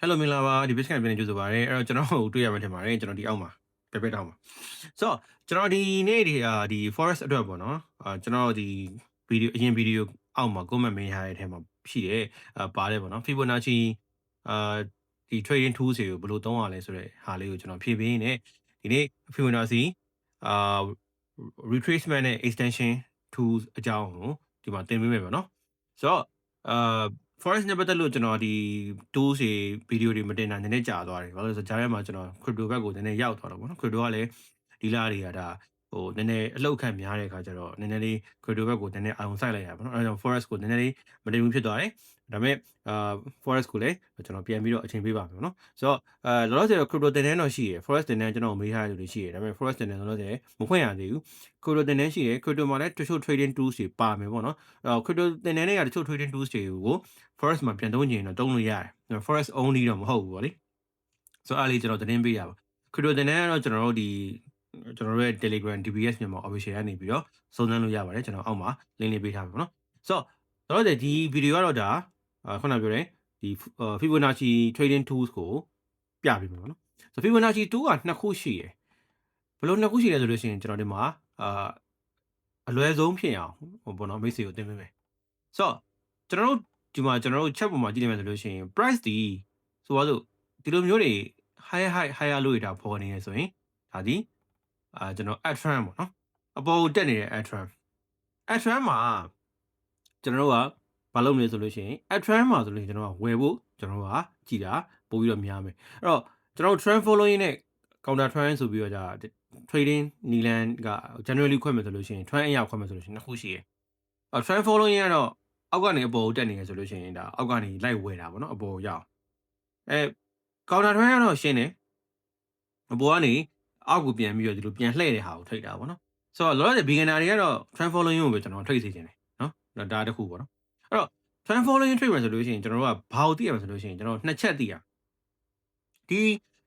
Hello မင်္ဂလာပါဒီ business ပြန်နေကြိုဆိုပါရစေအဲ့တော့ကျွန်တော်တို့တွေ့ရမှာထင်ပါတယ်ကျွန်တော်ဒီအောက်မှာပြပြတောင်းပါဆိုတော့ကျွန်တော်ဒီနေ့ဒီအာဒီ forest အတွက်ပေါ့နော်အာကျွန်တော်ဒီ video အရင် video အောက်မှာ comment မင်းရတဲ့အထက်မှာရှိတယ်အာပါတယ်ပေါ့နော် Fibonacci အာဒီ trading tools တွေကိုဘယ်လိုသုံးရလဲဆိုတဲ့ဟာလေးကိုကျွန်တော်ဖြည့်ပေးနေဒီနေ့ Fibonacci အာ retracement နဲ့ extension tools အကြောင်းကိုဒီမှာသင်ပေးမယ်ပေါ့နော်ဆိုတော့အာ forest နဲ့ပတ်သက်လို့ကျွန်တော်ဒီ tools တွေ video တွေမတင်တာနည်းနည်းကြာသွားတယ်ဘာလို့လဲဆိုတော့ကြားထဲမှာကျွန်တော် crypto ဘက်ကိုနည်းနည်းရောက်သွားတော့ပေါ့နော် crypto ကလည်းဒီလာတွေကဒါ ဟိုနည်းနည်းအလောက်ခံများတဲ့အခါကျတော့နည်းနည်းလေး crypto ဘက်ကိုနည်းနည်းအောင်စိုက်လိုက်ရပါတော့အဲဒါကြောင့် forest ကိုနည်းနည်းလေးမတင်ဘူးဖြစ်သွားတယ်ဒါပေမဲ့အာ forest ကိုလည်းကျွန်တော်ပြန်ပြီးတော့အချိန်ပေးပါမယ်နော်ဆိုတော့အဲလောလောဆယ်တော့ crypto တင်တန်းတော့ရှိရယ် forest တင်တန်းကျွန်တော်မေးထားတဲ့လူတွေရှိရယ်ဒါပေမဲ့ forest တင်တန်းလောလောဆယ်မဖွင့်ရသေးဘူး crypto တင်တန်းရှိရယ် crypto မှာလည်းတချို့ trading tools တွေပါမယ်ပေါ့နော်အဲ crypto တင်တန်းတွေကတချို့ trading tools တွေကို forest မှာပြန်သုံးချင်ရင်တော့သုံးလို့ရတယ် forest only တော့မဟုတ်ဘူးဗောလေဆိုတော့အားလေးကျွန်တော်သတင်းပေးရပါ crypto တင်တန်းကတော့ကျွန်တော်တို့ဒီ ကျွန်တော်တို့ရဲ့ Telegram DBS မြန်မာ official ကနေပြီးတော့စုံစမ်းလို့ရပါတယ်ကျွန်တော်အောက်မှာ link လေးပေးထားပါပေါ့နော်ဆိုတော့တော့ဒီဗီဒီယိုကတော့ဒါခုနပြောတဲ့ဒီ Fibonacci trading tools ကိုပြပေးမှာပေါ့နော်ဆို Fibonacci tool ကနှစ်ခုရှိရယ်ဘယ်လိုနှစ်ခုရှိလဲဆိုလို့ရှိရင်ကျွန်တော်ဒီမှာအာအလွယ်ဆုံးဖြစ်အောင်ဟိုပေါ့နော်မိတ်ဆွေကိုသင်ပေးမယ်ဆိုတော့ကျွန်တော်တို့ဒီမှာကျွန်တော်တို့ chat ပေါ်မှာကြည့်နေမှဆိုလို့ရှိရင် price ဒီဆိုပါစို့ဒီလိုမျိုးတွေ high high higher လို့ရတာပေါ်နေရဆိုရင်ဒါဒီ အာကျွန်တော် ad trend ပေါ့နော်အပေါ်ကိုတက်နေတဲ့ ad trend ad trend မှာကျွန်တော်တို့ကဘာလုပ်မလဲဆိုလို့ရှိရင် ad trend မှာဆိုလို့ရှိရင်ကျွန်တော်ကဝယ်ဖို့ကျွန်တော်တို့ကကြည်တာပို့ပြီးတော့များမယ်အဲ့တော့ကျွန်တော်တို့ trend following နဲ့ counter trend ဆိုပြီးတော့じゃ trading နီလန်က generally ခွဲမယ်ဆိုလို့ရှိရင် trend အရာခွဲမယ်ဆိုလို့ရှိရင်နှစ်ခုရှိရယ်အဲ့ trend following ကတော့အောက်ကနေအပေါ်ကိုတက်နေရဆိုလို့ရှိရင်ဒါအောက်ကနေလိုက်ဝယ်တာပေါ့နော်အပေါ်ကိုရအောင်အဲ counter trend ကတော့ရှင်းတယ်အပေါ်ကနေ အောက်ကိုပြန်ပြီးတော့ဒီလိုပြန်လှည့်တဲ့ဟာကိုထိတ်တာပေါ့နော်ဆိုတော့လောလောဆယ် beginner တွေကတော့ trend following ကိုပဲကျွန်တော်ထိတ်စေခြင်းတယ်နော်ဒါတစ်ခုပေါ့နော်အဲ့တော့ trend following ထိတ်မှာဆိုလို့ရှိရင်ကျွန်တော်တို့ကဘာကိုသိရမှာဆိုလို့ရှိရင်ကျွန်တော်နှစ်ချက်သိရဒီ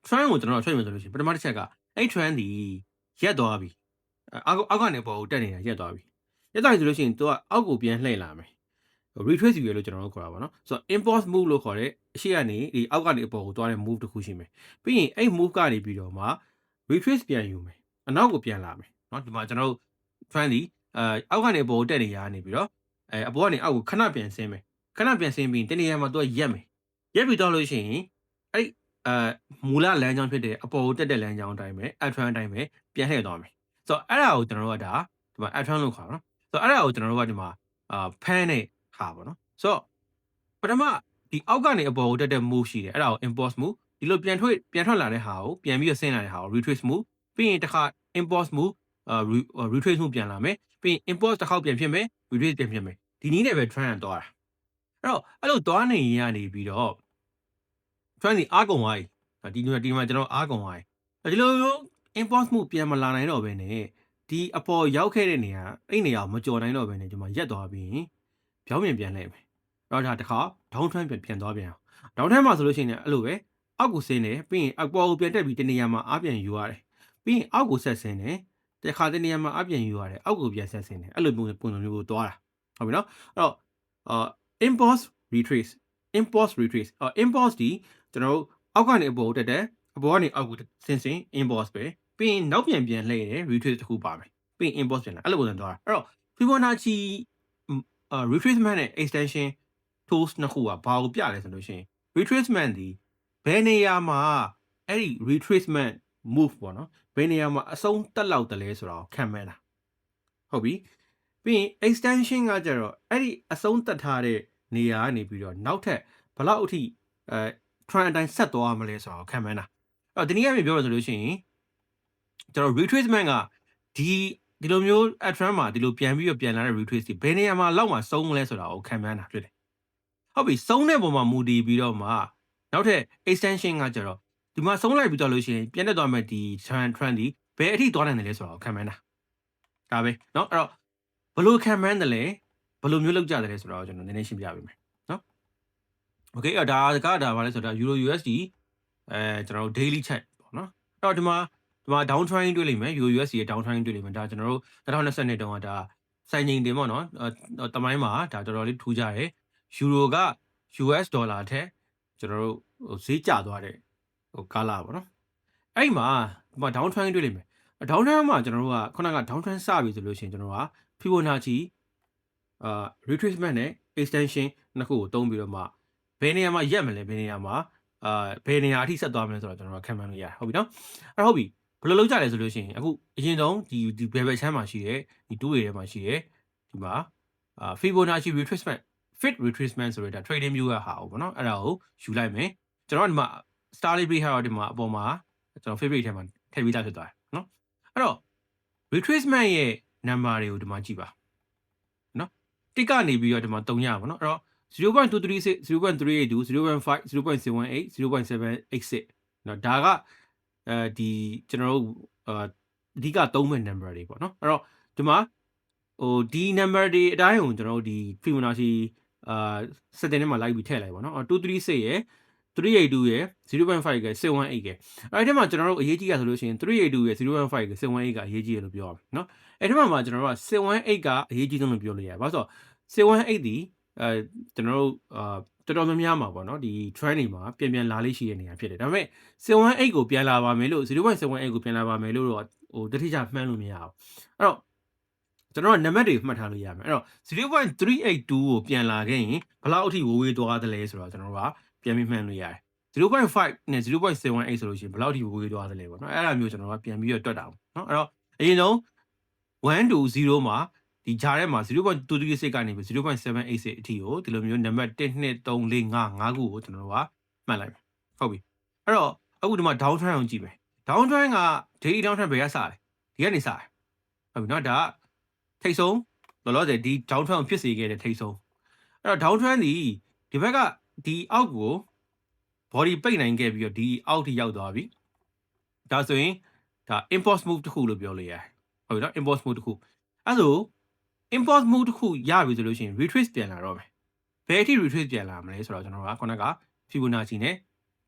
trend ကိုကျွန်တော်ထိတ်မှာဆိုလို့ရှိရင်ပထမတစ်ချက်ကအဲ့ trend ဒီရက်သွားပြီအောက်အောက်ကနေပေါ်ကိုတက်နေတာရက်သွားပြီရက်သွားပြီဆိုလို့ရှိရင်သူကအောက်ကိုပြန်လှည့်လာမယ် retrace ယူရလို့ကျွန်တော်တို့ခေါ်တာပေါ့နော်ဆိုတော့ impulse move လို့ခေါ်တဲ့အရှိကနေဒီအောက်ကနေအပေါ်ကိုသွားတဲ့ move တစ်ခုရှိမယ်ပြီးရင်အဲ့ move ကနေပြီးတော့မှ retrace ပြန်ယူမယ်အနောက်ကိုပြန်လာမယ်เนาะဒီမှာကျွန်တော်တို့ trend ဒီအဲအောက်ကနေအပေါ်ကိုတက်နေရနေပြီးတော့အဲအပေါ်ကနေအောက်ကိုခဏပြန်ဆင်းမယ်ခဏပြန်ဆင်းပြီးတနေရာမှာသူကရက်မယ်ရက်ပြီးတော့လို့ရှိရင်အဲ့အဲမူလလမ်းကြောင်းဖြစ်တဲ့အပေါ်ကိုတက်တဲ့လမ်းကြောင်းအတိုင်းပဲ at trend အတိုင်းပဲပြန်လှည့်သွားမယ်ဆိုတော့အဲ့ဒါကိုကျွန်တော်တို့ကဒါဒီမှာ at trend လို့ခေါ်တာเนาะဆိုတော့အဲ့ဒါကိုကျွန်တော်တို့ကဒီမှာအာဖမ်းနဲ့ဟာပေါ့နော်ဆိုတော့ပထမဒီအောက်ကနေအပေါ်ကိုတက်တဲ့ move ရှိတယ်အဲ့ဒါကို impulse move ဒီလိုပြန်ထွက်ပြန်ထွက်လာတဲ့ဟာကိုပြန်ပြီးတော့ဆင်းလာတဲ့ဟာကို retrace move ပြီးရင်တစ်ခါ impulse move အာ retrace move ပြန်လာမယ်ပြီးရင် impulse တစ်ခေါက်ပြန်ဖြစ်မယ် retrace ပြန်ဖြစ်မယ်ဒီနည်းနဲ့ပဲ trend သွားတာအဲ့တော့အဲ့လိုသွားနေရင်ကနေပြီးတော့ trend ဒီအားကုန်သွားပြီဒီဒီမှာကျွန်တော်အားကုန်သွားပြီဒီလိုမျိုး impulse move ပြန်မလာနိုင်တော့ဘဲနဲ့ဒီအပေါ်ရောက်ခဲ့တဲ့နေရာအဲ့နေရာကိုမကြော်နိုင်တော့ဘဲနဲ့ကျွန်မရက်သွားပြီးရင်ပြောင်းပြန်ပြန်လိုက်မယ်တော့ဒါတစ်ခါ down trend ပြန်ပြန်သွားပြန်အောင် down trend မှာဆိုလို့ရှိရင်အဲ့လိုပဲ အောက်ကိုဆင်းတယ်ပြီးရင်အပေါ်ကိုပြန်တက်ပြီးတနေရာမှာအားပြန်ယူရတယ်ပြီးရင်အောက်ကိုဆက်ဆင်းတယ်တခါတနေရာမှာအပြန်ယူရတယ်အောက်ကိုပြန်ဆက်ဆင်းတယ်အဲ့လိုပုံပုံစံမျိုးကိုသွားတာဟုတ်ပြီနော်အဲ့တော့အာ impulse retrace impulse retrace အာ impulse ဒီကျွန်တော်တို့အောက်ကနေအပေါ်တက်တယ်အပေါ်ကနေအောက်ကိုဆင်းဆင်း impulse ပဲပြီးရင်နောက်ပြန်ပြန်လှည့်တယ် retrace တစ်ခုပါမယ်ပြီးရင် impulse ပြန်လာအဲ့လိုပုံစံသွားတာအဲ့တော့ Fibonacci အာ retracement နဲ့ extension tools နှစ်ခုကဘာကိုပြလဲဆိုလို့ရှိရင် retracement ဒီ ဘယ်နေရာမှာအဲ့ဒီ retracement move ပေါ့နော်ဘယ်နေရာမှာအဆုံးတက်လောက်တလဲဆိုတာကိုခံမှန်းတာဟုတ်ပြီပြီးရင် extension ကကြတော့အဲ့ဒီအဆုံးတက်ထားတဲ့နေရာကနေပြီးတော့နောက်ထပ်ဘလောက်အထိအဲ trend အတိုင်းဆက်သွားမလဲဆိုတာကိုခံမှန်းတာအဲ့တော့ဒီနေ့အမြင်ပြောရဆိုလို့ရှိရင်ကျွန်တော် retracement ကဒီဒီလိုမျိုး at trend မှာဒီလိုပြန်ပြီးတော့ပြန်လာတဲ့ retrace ဒီဘယ်နေရာမှာလောက်မှာဆုံးမလဲဆိုတာကိုခံမှန်းတာဖြစ်တယ်ဟုတ်ပြီဆုံးတဲ့ပုံမှာမူတည်ပြီးတော့မှ နောက်ထပ် extension ကကြတော့ဒီမှာဆုံးလိုက်ပြီးတော့လို့ရှိရင်ပြန်တက်သွားမယ်ဒီ trend trend ဒီဘယ်အထိသွားနိုင်တယ်လဲဆိုတာကိုခံမှန်းတာဒါပဲเนาะအဲ့တော့ဘယ်လိုခံမှန်းတယ်လဲဘယ်လိုမျိုးလောက်ကြတယ်လဲဆိုတာကိုကျွန်တော်နည်းနည်းရှင်းပြပေးမယ်เนาะ okay အဲ့ဒါကဒါဘာလဲဆိုတော့ Euro USD အဲကျွန်တော်တို့ daily chat ပေါ့เนาะအဲ့တော့ဒီမှာဒီမှာ down trend တွေ့လိမ့်မယ် Euro USD ရဲ့ down trend တွေ့လိမ့်မယ်ဒါကျွန်တော်တို့2022တုန်းကဒါစိုင်းငိန်တင်ပေါ့เนาะတမိုင်းမှာဒါတော်တော်လေးထူးကြတယ် Euro က US ဒေါ်လာထက် ကျွန်တော်တို့ဟိုဈေးကျသွားတဲ့ဟိုကာလာပေါ့နော်အဲ့ဒီမှာဒီမှာ down trend တွေ့လိမ့်မယ် down trend မှာကျွန်တော်တို့ကခုနက down trend စပြီဆိုလို့ရှိရင်ကျွန်တော်တို့က Fibonacci အာ retracement နဲ့ extension နှစ်ခုကိုသုံးပြီးတော့မှဘယ်နေရာမှာရက်မလဲဘယ်နေရာမှာအာဘယ်နေရာအထိဆက်သွားမလဲဆိုတော့ကျွန်တော်တို့ခံမှန်းလို့ရတယ်ဟုတ်ပြီနော်အဲ့ဟုတ်ပြီဘယ်လိုလုပ်ကြလဲဆိုလို့ရှိရင်အခုအရင်ဆုံးဒီဒီ bevel ချမ်းမှာရှိတဲ့ဒီ2 way ထဲမှာရှိတဲ့ဒီမှာအာ Fibonacci retracement fit retracement ဆိုရတာ trading view ကဟာဟုတ်ပေါ့နော်အဲ့ဒါကိုယူလိုက်မယ်ကျွန်တော်ကဒီမှာ Starly Bay ဟာဒီမှာအပေါ်မှာကျွန်တော် favorite ထဲမှာထည့်ပြီးသားဖြစ်သွားတယ်နော်အဲ့တော့ retracement ရဲ့ number တွေကိုဒီမှာကြည့်ပါနော်တစ်ကနေပြီးတော့ဒီမှာ3ရပါနော်အဲ့တော့0.236 0.382 0.5 0.718 0.786နော်ဒါကအဲဒီကျွန်တော်တို့အာအဓိကသုံးမဲ့ number တွေပေါ့နော်အဲ့တော့ဒီမှာဟိုဒီ number တွေအတိုင်းကိုကျွန်တော်တို့ဒီ Fibonacci အာစက်တင်ထဲမှာလိုက်ပြီးထည့်လိုက်ပါနော်236ရယ်382ရယ်0.5ရယ်718ရယ်အဲ့ဒီမှာကျွန်တော်တို့အရေးကြီးရဆိုလို့ရှိရင်382ရယ်0.5ရယ်718ကအရေးကြီးရလို့ပြောရမယ်နော်အဲ့ဒီမှာမှာကျွန်တော်တို့က718ကအရေးကြီးဆုံးလို့ပြောလို့ရတယ်ဘာလို့ဆိုတော့718ဒီအဲကျွန်တော်တို့အာတော်တော်များများမှာပေါ့နော်ဒီ trend တွေမှာပြန်ပြန်လာလေးရှိတဲ့နေရာဖြစ်တယ်ဒါပေမဲ့718ကိုပြန်လာပါမယ်လို့0.718ကိုပြန်လာပါမယ်လို့တော့ဟိုတတိကျမှန်းလို့မရအောင်အဲ့တော့ ကျွန်တော်ကနံပါတ်တွေမှတ်ထားလို့ရမယ်အဲ့တော့0.382ကိုပြန်လာခဲ့ရင်ဘယ်လောက်အထိဝေးဝေးသွားသလဲဆိုတော့ကျွန်တော်တို့ကပြန်ပြီးမှန်းလို့ရတယ်0.5နဲ့0.718ဆိုလို့ရှိရင်ဘယ်လောက်အထိဝေးဝေးသွားသလဲပေါ့နော်အဲ့ဒါမျိုးကျွန်တော်ကပြန်ပြီးတော့တွက်တာပေါ့နော်အဲ့တော့အရင်ဆုံး1 to 0မှာဒီဂျာထဲမှာ0.236ကနေပြီး0.786အထိကိုဒီလိုမျိုးနံပါတ်1 2 3 4 5 5ခုကိုကျွန်တော်တို့ကမှတ်လိုက်မယ်ဟုတ်ပြီအဲ့တော့အခုဒီမှာ down trend အောင်ကြည့်မယ် down trend က daily down trend ဘယ်ကစလဲဒီကနေစတယ်ဟုတ်ပြီနော်ဒါက ထိတ်ဆုံးလောလောဆယ်ဒီ down trend ကိုဖြစ်စေခဲ့တဲ့ထိတ်ဆုံးအဲ့တော့ down trend ဒီဒီဘက်ကဒီအောက်ကို body ပိတ်နိုင်ခဲ့ပြီးတော့ဒီအောက်ထိရောက်သွားပြီဒါဆိုရင်ဒါ impulse move တစ်ခုလို့ပြောလို့ရတယ်ဟုတ်ပြီနော် impulse move တစ်ခုအဲ့ဆို impulse move တစ်ခုရပြီဆိုလို့ရှိရင် retrace ပြန်လာတော့မယ်ဘယ်အထိ retrace ပြန်လာမလဲဆိုတော့ကျွန်တော်ကခုနက Fibonacci နဲ့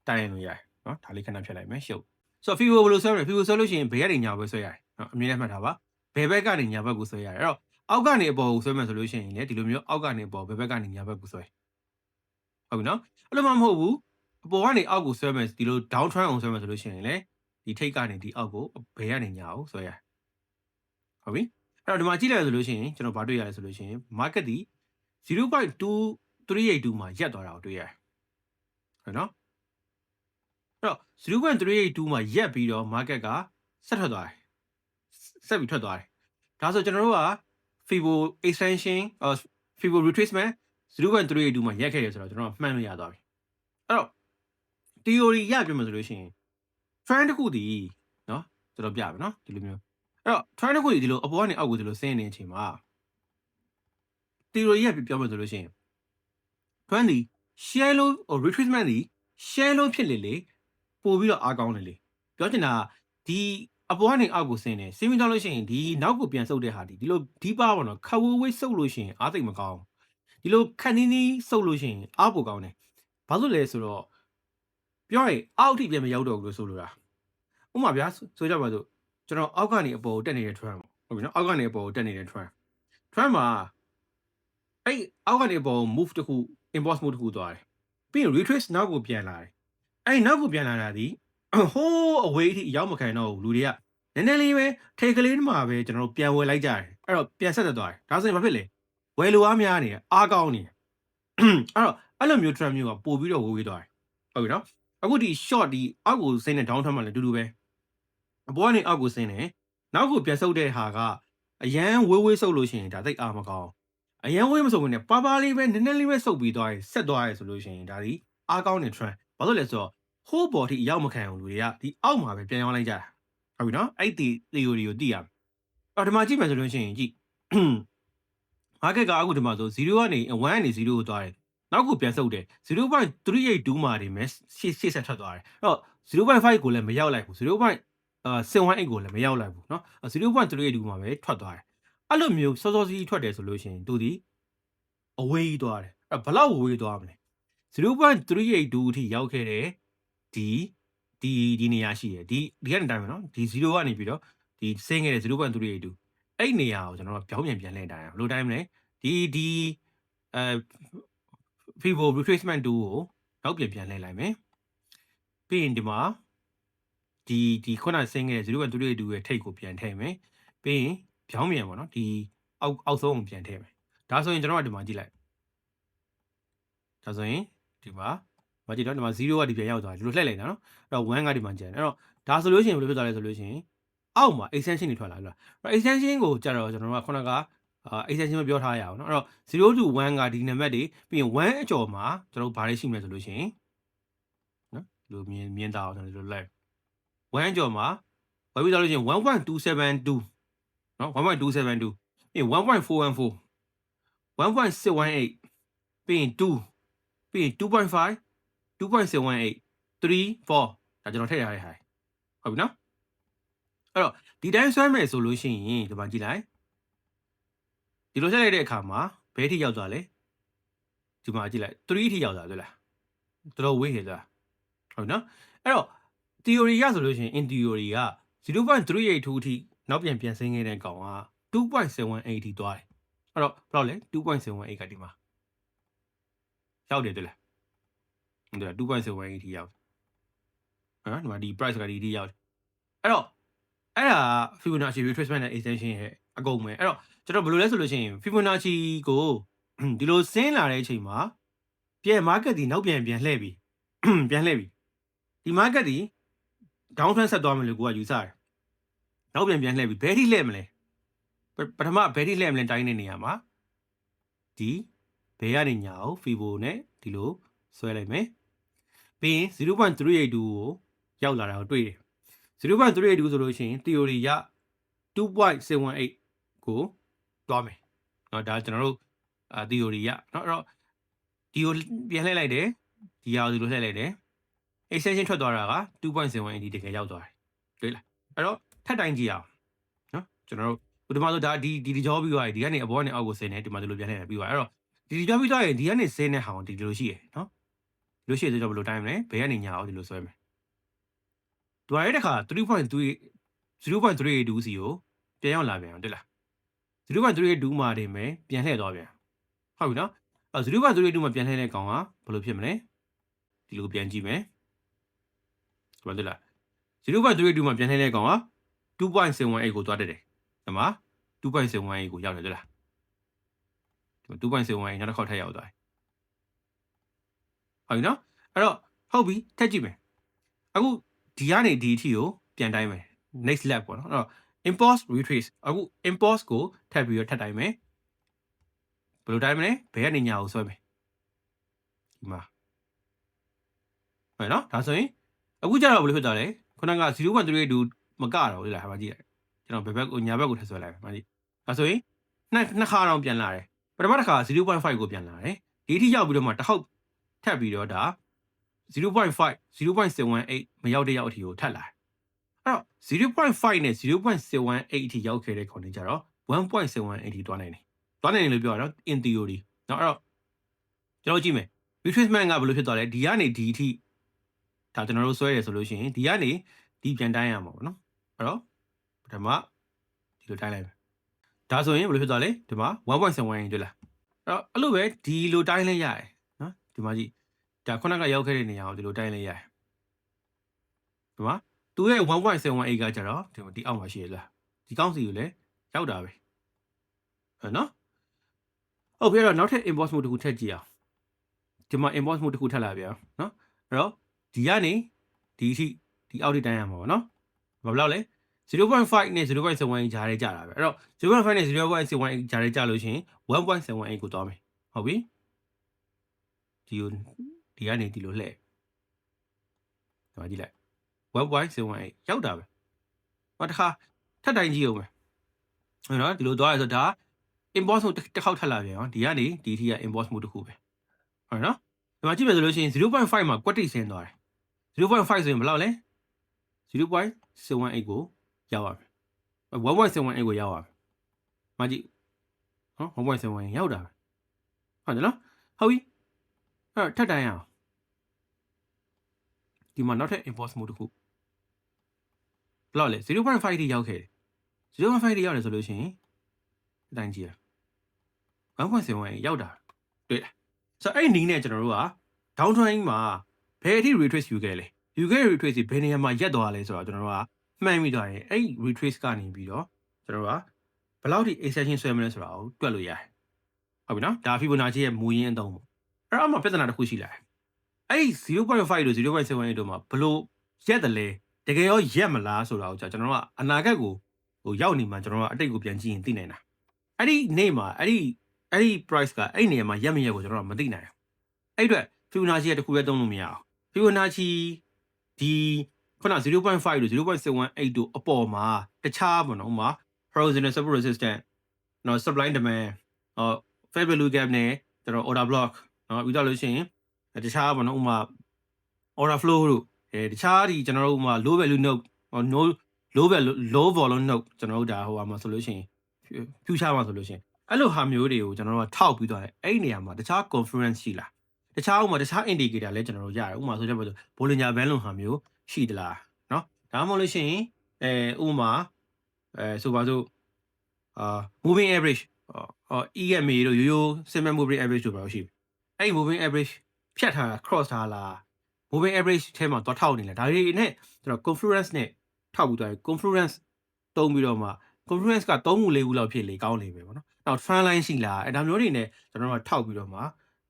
တိုင်ရင်လို့ရတယ်နော်ဒါလေးခဏဖြတ်လိုက်မယ်ရှုပ်ဆိုတော့ Fibo ဘယ်လိုဆွဲမလဲ Fibo ဆွဲလို့ရှိရင်ဘယ်ကနေညာဘက်ဆွဲရတယ်နော်အမြင်နဲ့မှတ်ထားပါ ဘယ်ဘက်ကနေညာဘက်ကိုဆွဲရတယ်အဲ့တော့အောက်ကနေအပေါ်ကိုဆွဲမယ်ဆိုလို့ရှိရင်လည်းဒီလိုမျိုးအောက်ကနေအပေါ်ဘယ်ဘက်ကနေညာဘက်ကိုဆွဲဟုတ်ပြီနော်အဲ့လိုမှမဟုတ်ဘူးအပေါ်ကနေအောက်ကိုဆွဲမယ်ဒီလို down trend အောင်ဆွဲမယ်ဆိုလို့ရှိရင်လည်းဒီထိတ်ကနေဒီအောက်ကိုဘယ်ကနေညာကိုဆွဲရဟုတ်ပြီအဲ့တော့ဒီမှာကြည့်လိုက်ဆိုလို့ရှိရင်ကျွန်တော်ဘာတွေ့ရလဲဆိုလို့ရှိရင် market ဒီ0.2382မှာရက်သွားတာကိုတွေ့ရတယ်ဟုတ်နော်အဲ့တော့0.382မှာရက်ပြီးတော့ market ကဆက်ထွက်သွားတယ် ဆက်ပြီးထွက်သွားတယ်ဒါဆိုကျွန်တော်တို့က Fibo extension အော် Fibo retracement 0.382မှာရက်ခဲ့တယ်ဆိုတော့ကျွန်တော်မှန်းလို့ရသွားပြီအဲ့တော့ theory ရပြမယ်ဆိုလို့ရှိရင် trend တစ်ခုတည်နော်ကျွန်တော်ပြမယ်နော်ဒီလိုမျိုးအဲ့တော့ trend တစ်ခုတည်ဒီလိုအပေါ်ကနေအောက်ကိုဒီလိုဆင်းနေတဲ့အချိန်မှာ theory ရပြပြောမယ်ဆိုလို့ရှိရင် trend ဒီ share low or retracement ဒီ share low ဖြစ်လေလေပို့ပြီးတော့အားကောင်းလေလေပြောချင်တာဒီ အပေါ်ကနေအောက်ကိုဆင်းနေဆင်းပြီးတော့လို့ရှိရင်ဒီနောက်ကိုပြန်ဆုပ်တဲ့ဟာဒီဒီလိုဒီပါပေါ့နော်ခဝဝေးဆုပ်လို့ရှိရင်အားသိမ့်မကောင်းဒီလိုခက်နီးနီးဆုပ်လို့ရှိရင်အားပိုကောင်းတယ်ဘာလို့လဲဆိုတော့ပြောရင်အောက်ထိပြန်မရောက်တော့ဘူးလို့ဆိုလိုတာဥပမာဗျာဆိုကြပါစို့ကျွန်တော်အောက်ကနေအပေါ်ကိုတက်နေတဲ့ trend ဟုတ်ပြီနော်အောက်ကနေအပေါ်ကိုတက်နေတဲ့ trend trend မှာအဲ့အောက်ကနေအပေါ် move တခု impulse move တခုသွားတယ်ပြီးရင် retrace နောက်ကိုပြန်လာတယ်အဲ့နောက်ကိုပြန်လာတာဒီ ဟိုးအဝေးထိရောက်မခံတော့ဘူးလူတွေကနည်းနည်းလေးပဲထိတ်ကလေးမှာပဲကျွန်တော်တို့ပြန်ဝယ်လိုက်ကြတယ်အဲ့တော့ပြန်ဆက်သက်သွားတယ်ဒါဆိုရင်ဘာဖြစ်လဲဝယ်လိုအားများနေတယ်အားကောင်းနေတယ်အဲ့တော့အဲ့လိုမျိုး trend မျိုးကပို့ပြီးတော့ဝေးဝေးသွားတယ်ဟုတ်ပြီနော်အခုဒီ short ဒီအောက်ကိုဆင်းတဲ့ down trend မှာလည်းအတူတူပဲအပေါ်ကနေအောက်ကိုဆင်းတယ်နောက်ကိုပြန်ဆုပ်တဲ့ဟာကအရန်ဝေးဝေးဆုပ်လို့ရှိရင်ဒါသိအားမကောင်းအရန်ဝေးမဆုပ်ဘူးနဲ့ပါပါလေးပဲနည်းနည်းလေးပဲဆုပ်ပြီးသွားရင်ဆက်သွားရဲဆိုလို့ရှိရင်ဒါဒီအားကောင်းတဲ့ trend ဘာလို့လဲဆိုတော့ ဟိုးဘော်ထိရောက်မခံအောင်လူတွေကဒီအောက်မှာပဲပြန်ရောက်လိုက်ကြတာဟုတ်ပြီနော်အဲ့ဒီ theory ကိုသိရမယ်အော်ဒီမှာကြည့်မယ်ဆိုလို့ရှိရင်ကြည့် market ကအခုဒီမှာဆို0ကနေ1ကနေ0ကိုသွားတယ်နောက်ကိုပြန်ဆုပ်တယ်0.382မှာနေမယ်ရှေ့ရှေ့ဆက်ထွက်သွားတယ်အဲ့တော့0.5ကိုလည်းမရောက်လိုက်ဘူး0.718ကိုလည်းမရောက်လိုက်ဘူးเนาะ0.382မှာပဲထွက်သွားတယ်အဲ့လိုမျိုးစောစောစီးထွက်တယ်ဆိုလို့ရှိရင်သူဒီအဝေးသွားတယ်အဲ့ဘလောက်ဝေးသွားမလဲ0.382အထိရောက်ခဲ့တယ် ဒီဒီဒီနေရာရှိရယ်ဒီဒီကနေတိုင်းပဲနော်ဒီ0ကနေပြီးတော့ဒီဆင်းခဲ့တဲ့0.3ရဲ့အတူအဲ့နေရာကိုကျွန်တော်တို့ပြောင်းပြန်ပြန်လဲတိုင်းအောင်လို့တိုင်းမလဲဒီဒီအဲ fibo retracement tool ကိုနောက်ပြန်ပြန်လဲလိုက်မယ်ပြီးရင်ဒီမှာဒီဒီခုနဆင်းခဲ့တဲ့0.3ရဲ့အတူရဲ့ထိတ်ကိုပြန်ထည့်မယ်ပြီးရင်ပြောင်းပြန်ပေါ့နော်ဒီအောက်အောက်ဆုံးကိုပြန်ထည့်မယ်ဒါဆိုရင်ကျွန်တော်ကဒီမှာကြည့်လိုက်ဒါဆိုရင်ဒီမှာ ဘာကြည့်တော့ဒီမှာ0ကဒီပြန်ရောက်သွားတယ်ဒီလိုလှည့်လိုက်တာနော်အဲ့တော့1ကဒီမှာကျန်အဲ့တော့ဒါဆိုလို့ရှိရင်ဘယ်လိုဖြစ်သွားလဲဆိုလို့ရှိရင်အောက်မှာ extension တွေထွက်လာပြီလားအဲ့ extension ကိုကြတော့ကျွန်တော်တို့ကခုနကအာ extension မပြောထားရအောင်နော်အဲ့တော့0 to 1ကဒီနံပါတ်တွေပြီးရင်1အကျော်မှာကျွန်တော်တို့ဘာတွေရှိမလဲဆိုလို့ရှိရင်နော်ဒီလိုမြင်မြင်တာအောင်ကျွန်တော်ဒီလိုလိုက်1အကျော်မှာဝယ်ပြီးသားလို့ရှိရင်1.272နော်1.272ပြီးရင်1.414 1.618ပြီးရင်2ပြီးရင်2.5 2.718 3 4ဒါကျွန်တော်ထည့်ရတဲ့ဟာဟုတ်ပြီနော်အဲ့တော့ဒီတိုင်းဆွဲမယ်ဆိုလို့ရှိရင်ဒီမှာကြည့်လိုက်ဒီလိုဆက်လိုက်တဲ့အခါမှာဘယ်ထိရောက်သွားလဲဒီမှာကြည့်လိုက်3ထိရောက်သွားတယ်လားတော်တော်ဝေးနေလားဟုတ်နော်အဲ့တော့ theory ရဆိုလို့ရှိရင် in theory က0.382အထိနောက်ပြန်ပြန်ဆင်းခဲ့တဲ့ကောင်က2.718ထိသွားတယ်အဲ့တော့ဘယ်လောက်လဲ2.718ကဒီမှာရောက်တယ်တွေ့လား ဟုတ်တယ်2.718ထိရောက်တယ်နော်ဒီမှာဒီ price ကဒီထိရောက်တယ်အဲ့တော့အဲ့ဒါ Fibonacci retracement နဲ့ extension ရဲ့အကုန်ပဲအဲ့တော့ကျွန်တော်ဘယ်လိုလဲဆိုလို့ရှိရင် Fibonacci ကိုဒီလိုဆင်းလာတဲ့အချိန်မှာပြန် market ဒီနောက်ပြန်ပြန်လှည့်ပြီပြန်လှည့်ပြီဒီ market ဒီ down trend ဆက်သွားမယ်လို့ကိုကယူဆတယ်နောက်ပြန်ပြန်လှည့်ပြီဘယ်ထိလှည့်မလဲပထမဘယ်ထိလှည့်မလဲတိုင်းနေနေရမှာဒီဘယ်ကနေညာကို Fibo နဲ့ဒီလိုဆွဲလိုက်မယ် ပြီးရင်0.382ကိုရောက်လာတာကိုတွေ့တယ်0.382ဆိုလို့ရှိရင် theory ရ2.718ကိုတွားမယ်เนาะဒါကျွန်တော်တို့အာ theory ရเนาะအဲ့တော့ဒီကိုပြန်လှည့်လိုက်တယ်ဒီဟာကိုဒီလိုလှည့်လိုက်တယ် extension ထွက်သွားတာက2.718ဒီတကယ်ရောက်သွားတယ်တွေ့လားအဲ့တော့ထပ်တိုင်းကြည့်အောင်เนาะကျွန်တော်တို့ဒီမှာဆိုဒါဒီဒီဒီကြောပြီးသွားပြီဒီကနေအပေါ်ကနေအောက်ကိုဆင်းနေဒီမှာဒီလိုပြန်လှည့်နေပြီးသွားအဲ့တော့ဒီဒီကြောပြီးသွားရင်ဒီကနေဆင်းတဲ့ဟာကိုဒီလိုရှိရယ်เนาะဒီ လိုရှိရဆိုတော့ဘယ်လိုတိုင်းမလဲဘယ်ကနေညာအောင်ဒီလိုဆွဲမယ်ဒီဟာရဲ့တခါ3.3 0.382စီကိုပြန်ရောက်လာပြန်အောင်တွေ့လား0.382မှာတင်မယ်ပြန်လှည့်သွားပြန်ဟုတ်ပြီနော်အဲ0.382မှာပြန်လှည့်တဲ့ကောင်ကဘယ်လိုဖြစ်မလဲဒီလိုပြန်ကြည့်မယ်ဒီမှာတွေ့လား0.382မှာပြန်လှည့်တဲ့ကောင်က2.718ကိုသွားတက်တယ်ဒီမှာ2.718ကိုရောက်တယ်တွေ့လားဒီမှာ2.718နောက်တစ်ခေါက်ထပ်ရောက်သွားတယ် ဟုတ်ပြီနော်အဲ့တော့ဟုတ်ပြီထပ်ကြည့်မယ်အခုဒီကနေဒီအထိကိုပြန်တိုင်းမယ် next lap ပေါ့နော်အဲ့တော့ impulse retrace အခု impulse ကိုထပ်ပြီးတော့ထပ်တိုင်းမယ်ဘယ်လိုတိုင်းမလဲဘယ်ကနေညာကိုဆွဲမယ်ဒီမှာဟုတ်နော်ဒါဆိုရင်အခုကျတော့ဘယ်လိုဖြစ်သွားလဲခုနက0.382မကတော့လေလားဟာမကြည့်လိုက်ကျွန်တော်ဘယ်ဘက်ကိုညာဘက်ကိုထပ်ဆွဲလိုက်မယ်မကြည့်ဒါဆိုရင်နှစ်နှစ်ခါတော့ပြန်လာတယ်ပထမတစ်ခါ0.5ကိုပြန်လာတယ်ဒီအထိရောက်ပြီးတော့မှတစ်ခေါက် ထပ်ပြီးတော့ဒါ0.5 0.718မရောက်တဲ့ရောက်အထိကိုထပ်လာတယ်အဲ့တော့0.5နဲ့0.718အထိရောက်ခဲ့တဲ့ခေါင်းနေကြတော့1.718အထိတွားနိုင်တယ်တွားနိုင်တယ်လို့ပြောရတော့ in theory เนาะအဲ့တော့ကျွန်တော်ကြည့်မယ် retracement ကဘယ်လိုဖြစ်သွားလဲဒီကနေဒီအထိဒါကျွန်တော်တို့ဆွဲရဆိုလို့ရှိရင်ဒီကနေဒီပြန်တိုင်းရမှာပေါ့နော်အဲ့တော့ပထမဒီလိုတိုင်းလိုက်မယ်ဒါဆိုရင်ဘယ်လိုဖြစ်သွားလဲဒီမှာ1.718တွေ့လားအဲ့တော့အဲ့လိုပဲဒီလိုတိုင်းလဲရတယ်နော် ဒီမှာကြည့်ဒါခုနကရောက်ခဲ့တဲ့နေရာကိုဒီလိုတိုင်းလဲရတယ်ဒီမှာသူရဲ့1.78ကကြတော့ဒီဒီအောက်မှာရှိရလားဒီကောင်းစီကိုလည်းရောက်တာပဲဟုတ်နော်ဟုတ်ပြီအဲ့တော့နောက်ထပ် inbox mode တစ်ခုထပ်ကြည့်အောင်ဒီမှာ inbox mode တစ်ခုထပ်လာပြန်နော်အဲ့တော့ဒီကနေဒီအထိဒီအောက်ထိတိုင်းရမှာပေါ့နော်ဘာလို့လဲ0.5နဲ့0.71ဂျားရဲကြတာပဲအဲ့တော့0.5နဲ့0.71ဂျားရဲကြလို့ရှိရင်1.78ကိုသွားမယ်ဟုတ်ပြီ ဒီကိုဒီကနေဒီလိုလှည့်ဒီမှာကြည့်လိုက်1.718ရောက်တာပဲ။ဟောတခါထပ်တိုင်းကြည့်အောင်ပဲ။ဟုတ်နော်ဒီလိုသွားရဆိုဒါ import ဆိုတစ်ခေါက်ထပ်လာပြန်နော်ဒီကနေဒီထိက import မှုတစ်ခုပဲ။ဟုတ်နော်ဒီမှာကြည့်မယ်ဆိုလို့ရှိရင်0.5မှာကွက်တိဆင်းသွားတယ်။0.5ဆိုရင်ဘယ်လောက်လဲ0.718ကိုရောက်ပါမယ်။1.718ကိုရောက်ပါမယ်။မကြည့်နော်1.718ရောက်တာပဲ။ဟုတ်တယ်နော်။ဟုတ်ပြီ။ အဲ့တော့ထပ်တိုင်းအောင်ဒီမှာနောက်ထပ် import mode တစ်ခုဘယ်လောက်လဲ0.5ထိရောက်ခဲ့တယ်0.5ထိရောက်တယ်ဆိုလို့ရှိရင်အတိုင်းကြည့်ရ1.7ရောက်တာတွေ့လားဆိုတော့အဲ့ဒီနီးနဲ့ကျွန်တော်တို့က down trend မှာဘယ်အထိ retrace ယူခဲ့လဲ UK retrace ဘယ်နေရာမှာရက်သွားလဲဆိုတော့ကျွန်တော်တို့ကမှန်းပြီးသွားရင်အဲ့ retrace ကနေပြီးတော့ကျွန်တော်တို့ကဘယ်လောက်ထိ extension ဆွဲမလဲဆိုတာကိုတွက်လို့ရတယ်ဟုတ်ပြီနော်ဒါ Fibonacci ရဲ့မူရင်းအသုံးပေါ့ အဲ့တော့အမှပြဿနာတစ်ခုရှိလာတယ်အဲ့0.5တို့0.78တို့မှာဘလို့ရက်တယ်လဲတကယ်ရောရက်မလားဆိုတာကိုကျွန်တော်တို့ကအနာဂတ်ကိုဟိုရောက်နေမှကျွန်တော်တို့ကအတိတ်ကိုပြန်ကြည့်ရင်သိနိုင်တာအဲ့ဒီနေ့မှာအဲ့ဒီအဲ့ဒီ price ကအဲ့ဒီနေရာမှာရက်မရက်ကိုကျွန်တော်တို့ကမသိနိုင်ဘူးအဲ့အတွက် Fibonacci ရဲ့တစ်ခုပဲသုံးလို့မရအောင် Fibonacci ဒီခုန0.5တို့0.78တို့အပေါ်မှာတခြားပေါ့နော်ဥပမာ horizontal support resistance နော် supply and demand ဟော fair value gap နဲ့ကျွန်တော် order block နော်ပြီးတော့လို့ရှိရင်တခြားပေါ့နော်ဥပမာ order flow တို့အဲတခြားဒီကျွန်တော်တို့ဥပမာ low value note ဟော no low value low volume note ကျွန်တော်တို့ဒါဟိုဟာမှာဆိုလို့ရှိရင် future မှာဆိုလို့ရှိရင်အဲ့လိုဟာမျိုးတွေကိုကျွန်တော်တို့ကထောက်ပြီးသွားတယ်အဲ့ဒီနေရာမှာတခြား conference ရှိလားတခြားဥပမာတခြား indicator လည်းကျွန်တော်တို့ရတယ်ဥပမာဆိုကြပါစို့ Bollinger Band လိုဟာမျိုးရှိသလားเนาะဒါမှမဟုတ်လို့ရှိရင်အဲဥပမာအဲဆိုပါစို့အာ moving average ဟော EMA တို့ရိုးရိုး simple moving average တို့ပါလို့ရှိပြီ အဲ့ဒီ moving average ဖြတ်ထားတာ cross ထားလား moving average ထဲမှာသွားထောက်နေလဲဒါတွေနဲ့ကျွန်တော် confluence နဲ့ထောက်ပြီးသွားရင် confluence တုံးပြီးတော့မှ confluence က3ခု4ခုလောက်ဖြစ်လေကောင်းလေပဲပေါ့နော်နောက် trend line ရှိလားအဲဒါမျိုးတွေနဲ့ကျွန်တော်တို့ကထောက်ပြီးတော့မှ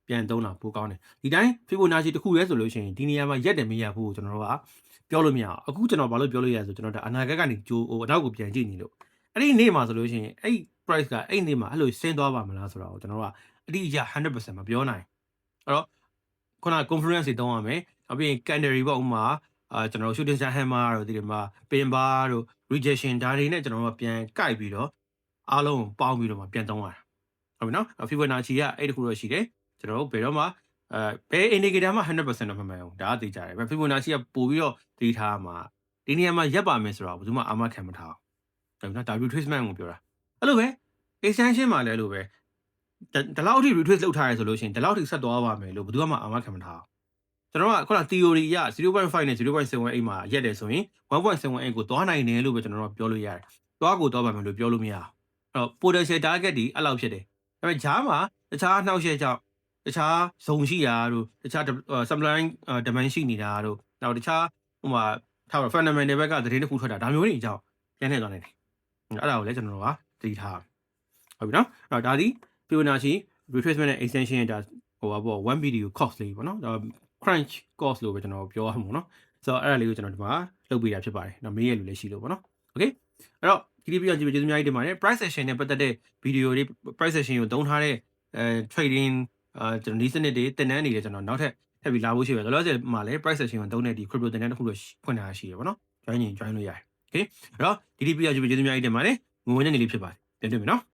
ပြန်သုံးတာပိုကောင်းတယ်ဒီတိုင်း Fibonacci တစ်ခုရဲဆိုလို့ရှိရင်ဒီနေရာမှာရက်တယ်မရက်ဘူးကိုကျွန်တော်တို့ကပြောလို့မရအောင်အခုကျွန်တော်ဘာလို့ပြောလို့ရလဲဆိုကျွန်တော်ဒါအနာဂတ်ကနေကြိုးဟိုအနောက်ကိုပြန်ကြည့်နေလို့အဲ့ဒီနေ့မှာဆိုလို့ရှိရင်အဲ့ price ကအဲ့နေ့မှာအဲ့လိုဆင်းသွားပါမလားဆိုတော့ကျွန်တော်တို့ကအတိအကျ100%မပြောနိုင် အဲ့တော့ခုန conference တွေတုံးရမယ်နောက်ပြီးရင် candle ပေါ့ဥမာအာကျွန်တော်တို့ shooting star hammer တို့ဒီမှာ pin bar တို့ rejection ဒါတွေနဲ့ကျွန်တော်တို့ပြန်ကိုက်ပြီးတော့အားလုံးပေါင်းပြီးတော့မှပြန်သုံးရတာဟုတ်ပြီနော် Fibonacci ကအဲ့ဒီခုတော့ရှိတယ်ကျွန်တော်တို့ဘယ်တော့မှအဲဘယ် indicator မှ100%တော့မမှန်ဘူးဒါကသိကြတယ်ပဲ Fibonacci ကပို့ပြီးတော့တည်ထားမှာဒီနေရာမှာရက်ပါမယ်ဆိုတော့ဘယ်သူမှအာမခံမထားဘူးဟုတ်ပြီနော် W retracement ကိုပြောတာအဲ့လိုပဲ extension မှာလည်းအဲ့လိုပဲ ဒီလောက်အထိ retrace လုပ်ထားရဆိုလို့ရှိရင်ဒီလောက်ထိဆက်သွားပါမယ်လို့ဘယ်သူမှအာမခံမထားဘူးကျွန်တော်ကခုန theory အရ0.5နဲ့0.78မှာရက်တယ်ဆိုရင်1.78ကိုသွားနိုင်တယ်လို့ပဲကျွန်တော်တို့ပြောလို့ရတယ်။သွားကိုသွားပါမယ်လို့ပြောလို့မရဘူး။အဲ့တော့ potential target ဒီအဲ့လောက်ဖြစ်တယ်။ဒါပေမဲ့ဂျားမှာတခြားနှောက်ယှက်ကြောင့်တခြားဇုံရှိတာတို့တခြား supply demand ရှိနေတာတို့နောက်တခြားဟိုမှာထား fundamental ဘက်ကသတင်းတစ်ခုထွက်တာဒါမျိုးတွေအကြောင်းပြန်နေသွားနိုင်တယ်။အဲ့ဒါကိုလည်းကျွန်တော်တို့ကသတိထားဟုတ်ပြီနော်။အဲ့တော့ဒါဒီ Fibonacci retracement နဲ့ extension ရဲ့ဒါဟိုပါပေါ့1 video cost လေးပေါ့နော်ဒါ crunch cost လို့ပဲကျွန်တော်ပြောရမှာပေါ့နော်ဆိုတော့အဲ့ဒါလေးကိုကျွန်တော်ဒီမှာလုပ်ပေးတာဖြစ်ပါတယ်နော်မေးရလူလည်းရှိလို့ပေါ့နော် okay အဲ့တော့ဒီဒီပြောကြည့်ပြီးကျေးဇူးအများကြီးတင်ပါတယ် price session နဲ့ပတ်သက်တဲ့ video တွေ price session ကိုသုံးထားတဲ့အဲ trading အာကျွန်တော်ဒီစနစ်တွေတင်နန်းနေတယ်ကျွန်တော်နောက်ထပ်ထပ်ပြီးလာဖို့ရှိတယ်လောလောဆယ်မှာလည်း price session ကိုသုံးတဲ့ဒီ crypto တင်နန်းတစ်ခုတော့ဖွင့်ထားရှိတယ်ပေါ့နော် join ရင် join လို့ရတယ် okay အဲ့တော့ဒီဒီပြောကြည့်ပြီးကျေးဇူးအများကြီးတင်ပါတယ်ငွေဝင်တဲ့နေလေးဖြစ်ပါတယ်ပြန်တွေ့မယ်နော်